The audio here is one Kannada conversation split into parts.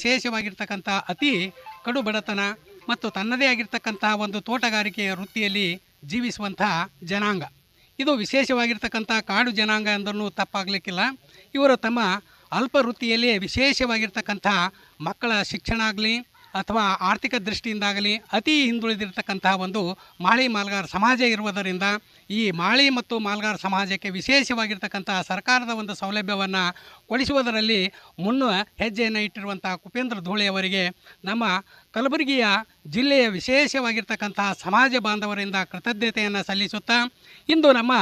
ವಿಶೇಷವಾಗಿರ್ತಕ್ಕಂಥ ಅತಿ ಕಡು ಬಡತನ ಮತ್ತು ತನ್ನದೇ ಆಗಿರ್ತಕ್ಕಂತಹ ಒಂದು ತೋಟಗಾರಿಕೆಯ ವೃತ್ತಿಯಲ್ಲಿ ಜೀವಿಸುವಂತಹ ಜನಾಂಗ. ಇದು ವಿಶೇಷವಾಗಿರ್ತಕ್ಕಂಥ ಕಾಡು ಜನಾಂಗ ಎಂದೂ ತಪ್ಪಾಗಲಿಕ್ಕಿಲ್ಲ. ಇವರು ತಮ್ಮ ಅಲ್ಪ ವೃತ್ತಿಯಲ್ಲಿ ವಿಶೇಷವಾಗಿರ್ತಕ್ಕಂಥ ಮಕ್ಕಳ ಶಿಕ್ಷಣ ಆಗಲಿ ಅಥವಾ ಆರ್ಥಿಕ ದೃಷ್ಟಿಯಿಂದಾಗಲಿ ಅತಿ ಹಿಂದುಳಿದಿರ್ತಕ್ಕಂತಹ ಒಂದು ಮಾಳಿ ಮಾಲ್ಗಾರ್ ಸಮಾಜ ಇರುವುದರಿಂದ ಈ ಮಾಳಿ ಮತ್ತು ಮಾಲ್ಗಾರ್ ಸಮಾಜಕ್ಕೆ ವಿಶೇಷವಾಗಿರ್ತಕ್ಕಂತಹ ಸರ್ಕಾರದ ಒಂದು ಸೌಲಭ್ಯವನ್ನು ಕೊಡಿಸುವುದರಲ್ಲಿ ಮುನ್ನ ಹೆಜ್ಜೆಯನ್ನು ಇಟ್ಟಿರುವಂಥ ಕುಪೇಂದ್ರ ಧೂಳೆಯವರಿಗೆ ನಮ್ಮ ಕಲಬುರಗಿಯ ಜಿಲ್ಲೆಯ ವಿಶೇಷವಾಗಿರ್ತಕ್ಕಂತಹ ಸಮಾಜ ಬಾಂಧವರಿಂದ ಕೃತಜ್ಞತೆಯನ್ನು ಸಲ್ಲಿಸುತ್ತಾ ಇಂದು ನಮ್ಮ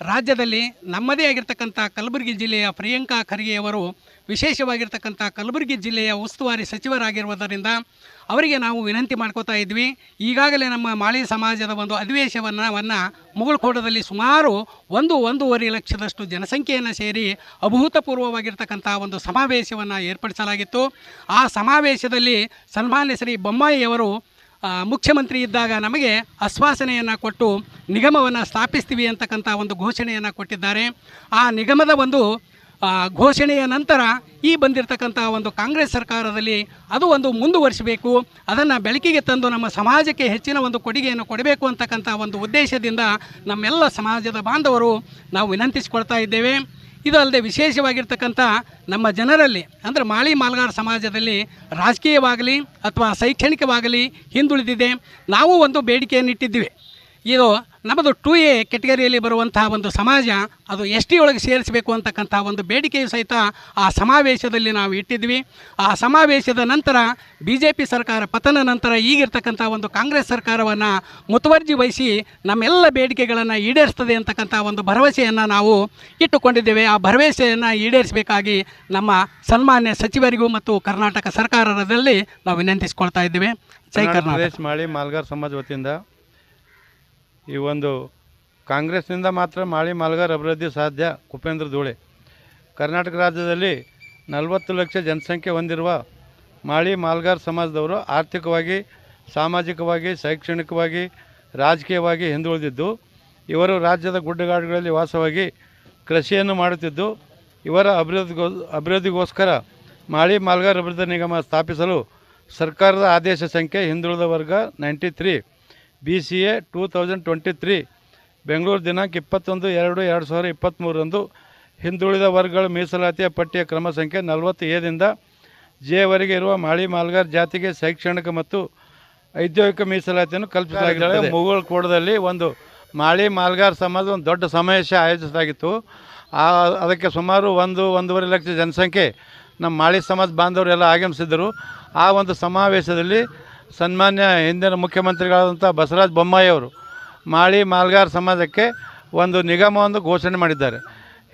ರಾಜ್ಯದಲ್ಲಿ ನಮ್ಮದೇ ಆಗಿರ್ತಕ್ಕಂಥ ಕಲಬುರಗಿ ಜಿಲ್ಲೆಯ ಪ್ರಿಯಾಂಕಾ ಖರ್ಗೆಯವರು ವಿಶೇಷವಾಗಿರ್ತಕ್ಕಂಥ ಕಲಬುರಗಿ ಜಿಲ್ಲೆಯ ಉಸ್ತುವಾರಿ ಸಚಿವರಾಗಿರುವುದರಿಂದ ಅವರಿಗೆ ನಾವು ವಿನಂತಿ ಮಾಡ್ಕೋತಾ ಇದ್ವಿ. ಈಗಾಗಲೇ ನಮ್ಮ ಮಾಳಿ ಸಮಾಜದ ಒಂದು ಅಧಿವೇಶನವನ್ನು ಮುಗುಳ್ಕೋಟದಲ್ಲಿ ಸುಮಾರು ಒಂದು ಒಂದೂವರೆ ಲಕ್ಷದಷ್ಟು ಜನಸಂಖ್ಯೆಯನ್ನು ಸೇರಿ ಅಭೂತಪೂರ್ವವಾಗಿರ್ತಕ್ಕಂಥ ಒಂದು ಸಮಾವೇಶವನ್ನು ಏರ್ಪಡಿಸಲಾಗಿತ್ತು. ಆ ಸಮಾವೇಶದಲ್ಲಿ ಸನ್ಮಾನ್ಯ ಶ್ರೀ ಬೊಮ್ಮಾಯಿಯವರು ಮುಖ್ಯಮಂತ್ರಿ ಇದ್ದಾಗ ನಮಗೆ ಆಶ್ವಾಸನೆಯನ್ನು ಕೊಟ್ಟು ನಿಗಮವನ್ನು ಸ್ಥಾಪಿಸ್ತೀವಿ ಅಂತಕ್ಕಂಥ ಒಂದು ಘೋಷಣೆಯನ್ನು ಕೊಟ್ಟಿದ್ದಾರೆ. ಆ ನಿಗಮದ ಒಂದು ಘೋಷಣೆಯ ನಂತರ ಈ ಬಂದಿರತಕ್ಕಂಥ ಒಂದು ಕಾಂಗ್ರೆಸ್ ಸರ್ಕಾರದಲ್ಲಿ ಅದು ಒಂದು ಮುಂದುವರಿಸಬೇಕು. ಅದನ್ನು ಬೆಳಕಿಗೆ ತಂದು ನಮ್ಮ ಸಮಾಜಕ್ಕೆ ಹೆಚ್ಚಿನ ಒಂದು ಕೊಡುಗೆಯನ್ನು ಕೊಡಬೇಕು ಅಂತಕ್ಕಂಥ ಒಂದು ಉದ್ದೇಶದಿಂದ ನಮ್ಮೆಲ್ಲ ಸಮಾಜದ ಬಾಂಧವರು ನಾವು ವಿನಂತಿಸಿಕೊಳ್ತಾ ಇದ್ದೇವೆ. ಇದು ಅಲ್ಲದೆ ವಿಶೇಷವಾಗಿರ್ತಕ್ಕಂಥ ನಮ್ಮ ಜನರಲ್ಲಿ, ಅಂದರೆ ಮಾಳಿ ಮಾಲ್ಗಾರ ಸಮಾಜದಲ್ಲಿ ರಾಜಕೀಯವಾಗಲಿ ಅಥವಾ ಶೈಕ್ಷಣಿಕವಾಗಲಿ ಹಿಂದುಳಿದಿದೆ. ನಾವು ಒಂದು ಬೇಡಿಕೆಯನ್ನು ಇಟ್ಟಿದ್ದೀವಿ ಇದು ನಮ್ಮದು ಟು ಎ ಕೆಟಗರಿಯಲ್ಲಿ ಬರುವಂತಹ ಒಂದು ಸಮಾಜ ಅದು ಎಸ್ ಟಿ ಒಳಗೆ ಸೇರಿಸಬೇಕು ಅಂತಕ್ಕಂಥ ಒಂದು ಬೇಡಿಕೆಯು ಸಹಿತ ಆ ಸಮಾವೇಶದಲ್ಲಿ ನಾವು ಇಟ್ಟಿದ್ವಿ. ಆ ಸಮಾವೇಶದ ನಂತರ ಬಿ ಜೆ ಪಿ ಸರ್ಕಾರ ಪತನ ನಂತರ ಈಗಿರ್ತಕ್ಕಂಥ ಒಂದು ಕಾಂಗ್ರೆಸ್ ಸರ್ಕಾರವನ್ನು ಮುತುವರ್ಜಿ ವಹಿಸಿ ನಮ್ಮೆಲ್ಲ ಬೇಡಿಕೆಗಳನ್ನು ಈಡೇರಿಸ್ತದೆ ಅಂತಕ್ಕಂಥ ಒಂದು ಭರವಸೆಯನ್ನು ನಾವು ಇಟ್ಟುಕೊಂಡಿದ್ದೇವೆ. ಆ ಭರವಸೆಯನ್ನು ಈಡೇರಿಸಬೇಕಾಗಿ ನಮ್ಮ ಸನ್ಮಾನ್ಯ ಸಚಿವರಿಗೂ ಮತ್ತು ಕರ್ನಾಟಕ ಸರ್ಕಾರದಲ್ಲಿ ನಾವು ವಿನಂತಿಸಿಕೊಳ್ತಾ ಇದ್ದೇವೆ. ಜೈ ಕರ್ನಾಟಕ ಮಾಡಿ ಮಾಳಿ ಮಾಲ್ಗಾರ್ ಸಮಾಜ ವತಿಯಿಂದ ಈ ಒಂದು ಕಾಂಗ್ರೆಸ್ನಿಂದ ಮಾತ್ರ ಮಾಳಿ ಮಾಲ್ಗಾರ್ ಅಭಿವೃದ್ಧಿ ಸಾಧ್ಯ, ಕುಪೇಂದ್ರ ಧೂಳೆ. ಕರ್ನಾಟಕ ರಾಜ್ಯದಲ್ಲಿ ನಲವತ್ತು ಲಕ್ಷ ಜನಸಂಖ್ಯೆ ಹೊಂದಿರುವ ಮಾಳಿ ಮಾಲ್ಗಾರ್ ಸಮಾಜದವರು ಆರ್ಥಿಕವಾಗಿ, ಸಾಮಾಜಿಕವಾಗಿ, ಶೈಕ್ಷಣಿಕವಾಗಿ, ರಾಜಕೀಯವಾಗಿ ಹಿಂದುಳಿದಿದ್ದು, ಇವರು ರಾಜ್ಯದ ಗುಡ್ಡಗಾಡುಗಳಲ್ಲಿ ವಾಸವಾಗಿ ಕೃಷಿಯನ್ನು ಮಾಡುತ್ತಿದ್ದು, ಇವರ ಅಭಿವೃದ್ಧಿಗೋ, ಅಭಿವೃದ್ಧಿಗೋಸ್ಕರ ಮಾಳಿ ಮಾಲ್ಗಾರ್ ಅಭಿವೃದ್ಧಿ ನಿಗಮ ಸ್ಥಾಪಿಸಲು ಸರ್ಕಾರದ ಆದೇಶ ಸಂಖ್ಯೆ ಹಿಂದುಳಿದ ವರ್ಗ ninety three. B C A two thousand twenty three Bengaluru ದಿನಾಂಕ ಇಪ್ಪತ್ತೊಂದು, ಎರಡು ಎರಡು ಸಾವಿರದ ಇಪ್ಪತ್ತ್ಮೂರರಂದು ಹಿಂದುಳಿದ ವರ್ಗಗಳ ಮೀಸಲಾತಿಯ ಪಟ್ಟಿಯ ಕ್ರಮ ಸಂಖ್ಯೆ ನಲವತ್ತು ಎದಿಂದ ಜೆವರೆಗೆ ಇರುವ ಮಾಳಿ ಮಾಲ್ಗಾರ್ ಜಾತಿಗೆ ಶೈಕ್ಷಣಿಕ ಮತ್ತು ಔದ್ಯೋಗಿಕ ಮೀಸಲಾತಿಯನ್ನು ಕಲ್ಪಿಸಲಾಗಿದೆ ಮುಗುಳ್ ಕೂಡದಲ್ಲಿ ಒಂದು ಮಾಳಿ ಮಾಲ್ಗಾರ್ ಸಮಾಜ ಒಂದು ದೊಡ್ಡ ಸಮಾವೇಶ ಆಯೋಜಿಸಲಾಗಿತ್ತು. ಆ, ಅದಕ್ಕೆ ಸುಮಾರು ಒಂದು, ಒಂದೂವರೆ ಲಕ್ಷ ಜನಸಂಖ್ಯೆ ನಮ್ಮ ಮಾಳಿ ಸಮಾಜ ಬಾಂಧವರೆಲ್ಲ ಆಗಮಿಸಿದ್ದರು. ಆ ಒಂದು ಸಮಾವೇಶದಲ್ಲಿ ಸನ್ಮಾನ್ಯ ಹಿಂದಿನ ಮುಖ್ಯಮಂತ್ರಿಗಳಾದಂಥ ಬಸವರಾಜ ಬೊಮ್ಮಾಯಿಯವರು ಮಾಳಿ ಮಾಲ್ಗಾರ್ ಸಮಾಜಕ್ಕೆ ಒಂದು ನಿಗಮವನ್ನು ಘೋಷಣೆ ಮಾಡಿದ್ದಾರೆ.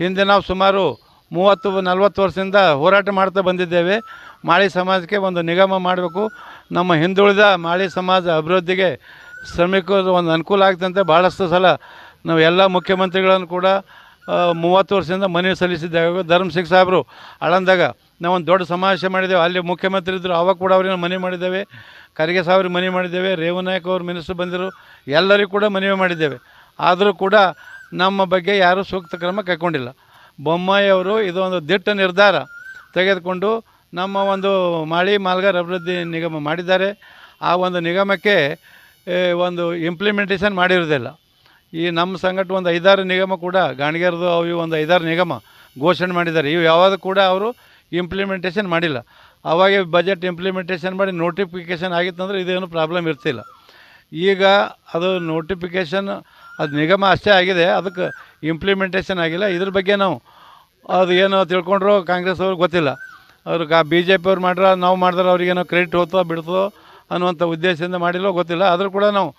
ಹಿಂದೆ ನಾವು ಸುಮಾರು ಮೂವತ್ತು, ನಲವತ್ತು ವರ್ಷದಿಂದ ಹೋರಾಟ ಮಾಡ್ತಾ ಬಂದಿದ್ದೇವೆ. ಮಾಳಿ ಸಮಾಜಕ್ಕೆ ಒಂದು ನಿಗಮ ಮಾಡಬೇಕು. ನಮ್ಮ ಹಿಂದುಳಿದ ಮಾಳಿ ಸಮಾಜ ಅಭಿವೃದ್ಧಿಗೆ ಶ್ರಮಿಕರು ಒಂದು ಅನುಕೂಲ ಆಗ್ತಂತೆ ಭಾಳಷ್ಟು ಸಲ ನಾವು ಎಲ್ಲ ಮುಖ್ಯಮಂತ್ರಿಗಳನ್ನು ಕೂಡ ಮೂವತ್ತು ವರ್ಷದಿಂದ ಮನವಿ ಸಲ್ಲಿಸಿದ್ದೇವೆ. ಧರ್ಮಸಿಂಗ್ ಸಾಹೇಬರು ಆಳಂದಾಗ ನಾವು ಒಂದು ದೊಡ್ಡ ಸಮಾವೇಶ ಮಾಡಿದ್ದೇವೆ. ಅಲ್ಲಿ ಮುಖ್ಯಮಂತ್ರಿ ಇದ್ದರು ಅವಾಗ ಕೂಡ ಅವ್ರಿಗೆ ಮನವಿ ಮಾಡಿದ್ದೇವೆ. ಖರ್ಗೆ ಸಾವಿರ ಮನವಿ ಮಾಡಿದ್ದೇವೆ. ರೇವನಾಯಕ್ ಅವರು ಮಿನಿಸ್ಟರ್ ಬಂದರು ಎಲ್ಲರಿಗೂ ಕೂಡ ಮನವಿ ಮಾಡಿದ್ದೇವೆ. ಆದರೂ ಕೂಡ ನಮ್ಮ ಬಗ್ಗೆ ಯಾರೂ ಸೂಕ್ತ ಕ್ರಮ ಕೈಕೊಂಡಿಲ್ಲ ಬೊಮ್ಮಾಯಿ ಅವರು ಇದು ಒಂದು ದಿಟ್ಟ ನಿರ್ಧಾರ ತೆಗೆದುಕೊಂಡು ನಮ್ಮ ಒಂದು ಮಾಳಿ ಮಾಲ್ಗಾರ್ ಅಭಿವೃದ್ಧಿ ನಿಗಮ ಮಾಡಿದ್ದಾರೆ. ಆ ಒಂದು ನಿಗಮಕ್ಕೆ ಒಂದು ಇಂಪ್ಲಿಮೆಂಟೇಷನ್ ಮಾಡಿರೋದಿಲ್ಲ ಈ ನಮ್ಮ ಸಂಘಟ ಒಂದು ಐದಾರು ನಿಗಮ ಕೂಡ, ಗಾಣಿಗೆರದು ಅವು ಒಂದು ಐದಾರು ನಿಗಮ ಘೋಷಣೆ ಮಾಡಿದ್ದಾರೆ. ಇವು ಯಾವಾಗ ಕೂಡ ಅವರು ಇಂಪ್ಲಿಮೆಂಟೇಷನ್ ಮಾಡಿಲ್ಲ. ಅವಾಗೆ ಬಜೆಟ್ ಇಂಪ್ಲಿಮೆಂಟೇಷನ್ ಮಾಡಿ ನೋಟಿಫಿಕೇಷನ್ ಆಗಿತ್ತಂದ್ರೆ ಇದೇನು ಪ್ರಾಬ್ಲಮ್ ಇರ್ತಿಲ್ಲ. ಈಗ ಅದು ನೋಟಿಫಿಕೇಷನ್ ಅದು ನಿಗಮ ಅಷ್ಟೇ ಆಗಿದೆ, ಅದಕ್ಕೆ ಇಂಪ್ಲಿಮೆಂಟೇಷನ್ ಆಗಿಲ್ಲ. ಇದ್ರ ಬಗ್ಗೆ ನಾವು ಅದು ಏನು ತಿಳ್ಕೊಂಡ್ರು ಕಾಂಗ್ರೆಸ್ ಅವ್ರಿಗೆ ಗೊತ್ತಿಲ್ಲ. ಅವ್ರು ಕಾ ಬಿ ಜೆ ಪಿ ಅವ್ರು ಮಾಡ್ರೆ, ನಾವು ಮಾಡಿದ್ರೆ ಅವ್ರಿಗೇನೋ ಕ್ರೆಡಿಟ್ ಹೋಗ್ತೋ ಬಿಡ್ತೋ ಅನ್ನುವಂಥ ಉದ್ದೇಶದಿಂದ ಮಾಡಿಲ್ಲೋ ಗೊತ್ತಿಲ್ಲ. ಆದರೂ ಕೂಡ ನಾವು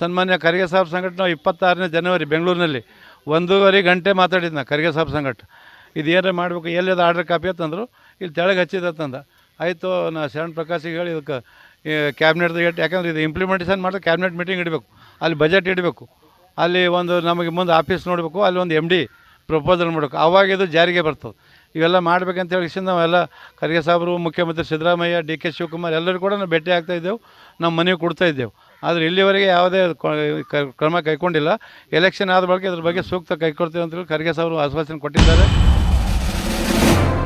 ಸನ್ಮಾನ್ಯ ಖರ್ಗೆ ಸಾಹೇಬ್ ಸಂಘಟ ನಾವು ಇಪ್ಪತ್ತಾರನೇ ಜನವರಿ ಬೆಂಗಳೂರಿನಲ್ಲಿ ಒಂದೂವರೆ ಗಂಟೆ ಮಾತಾಡಿದ್ನ ಖರ್ಗೆ ಸಾಹೇಬ್ ಸಂಘಟ ಇದು ಏನಾರ ಮಾಡಬೇಕು ಅದು ಆರ್ಡ್ರ್ ಕಾಪಿ ಅಂತಂದ್ರು ಇಲ್ಲಿ ತೆಳಗೆ ಹಚ್ಚಿದತ್ತಂದ ಆಯಿತು, ನಾ ಶರಣ್ ಪ್ರಕಾಶಿಗೆ ಹೇಳಿ ಇದಕ್ಕೆ ಕ್ಯಾಬಿನೆಟ್ದು ಏಟ್ ಯಾಕಂದ್ರೆ ಇದು ಇಂಪ್ಲಿಮೆಂಟೇಷನ್ ಮಾಡಿದ್ರೆ ಕ್ಯಾಬಿನೆಟ್ ಮೀಟಿಂಗ್ ಇಡಬೇಕು. ಅಲ್ಲಿ ಬಜೆಟ್ ಇಡಬೇಕು. ಅಲ್ಲಿ ಒಂದು ನಮಗೆ ಮುಂದೆ ಆಫೀಸ್ ನೋಡಬೇಕು, ಅಲ್ಲಿ ಒಂದು ಎಂ ಡಿ ಪ್ರಪೋಸಲ್ ಮಾಡಬೇಕು. ಆವಾಗ ಇದು ಜಾರಿಗೆ ಬರ್ತದೆ. ಇವೆಲ್ಲ ಮಾಡ್ಬೇಕಂತ ಹೇಳಿ ನಾವೆಲ್ಲ ಖರ್ಗೆ ಸಾಹೇಬರು ಮುಖ್ಯಮಂತ್ರಿ ಸಿದ್ದರಾಮಯ್ಯ, ಡಿ ಕೆ ಶಿವಕುಮಾರ್ ಎಲ್ಲರೂ ಕೂಡ ನಾವು ಭೇಟಿ ಆಗ್ತಾ ಇದ್ದೆವು. ನಮ್ಮ ಮನೆಗೆ ಕೊಡ್ತಾ ಇದ್ದೆವು. ಆದರೆ ಇಲ್ಲಿವರೆಗೆ ಯಾವುದೇ ಕ್ರಮ ಕೈಗೊಂಡಿಲ್ಲ. ಎಲೆಕ್ಷನ್ ಆದ ಬಳಿಕ ಇದ್ರ ಬಗ್ಗೆ ಸೂಕ್ತ ಕೈಕೊಡ್ತೇವೆ ಅಂತೇಳಿ ಖರ್ಗೆ ಸಾಹೇಬರು ಆಶ್ವಾಸನೆ ಕೊಟ್ಟಿದ್ದಾರೆ.